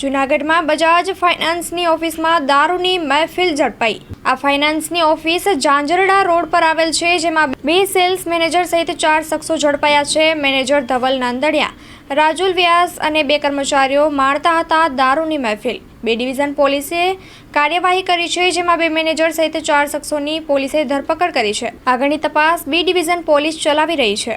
જૂનાગઢમાં બજાજ ફાઇનાન્સની ઓફિસમાં દારૂની મહેફિલ ઝડપાઈ. આ ફાઇનાન્સની ઓફિસ ઝાંઝરડા રોડ પર આવેલ છે, જેમાં બે સેલ્સ મેનેજર સહિત ચાર શખ્સો ઝડપાયા છે. મેનેજર ધવલ નાંદડિયા, રાજુલ વ્યાસ અને બે કર્મચારીઓ માણતા હતા દારૂની મહેફિલ. બે ડિવિઝન પોલીસે કાર્યવાહી કરી છે, જેમાં બે મેનેજર સહિત ચાર શખ્સોની પોલીસે ધરપકડ કરી છે. આગળની તપાસ બી ડિવિઝન પોલીસ ચલાવી રહી છે.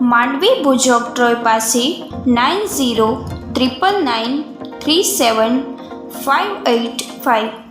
માંડવી ભુજોગ ટ્રોય પાસે nine zero triple nine three seven five eight five.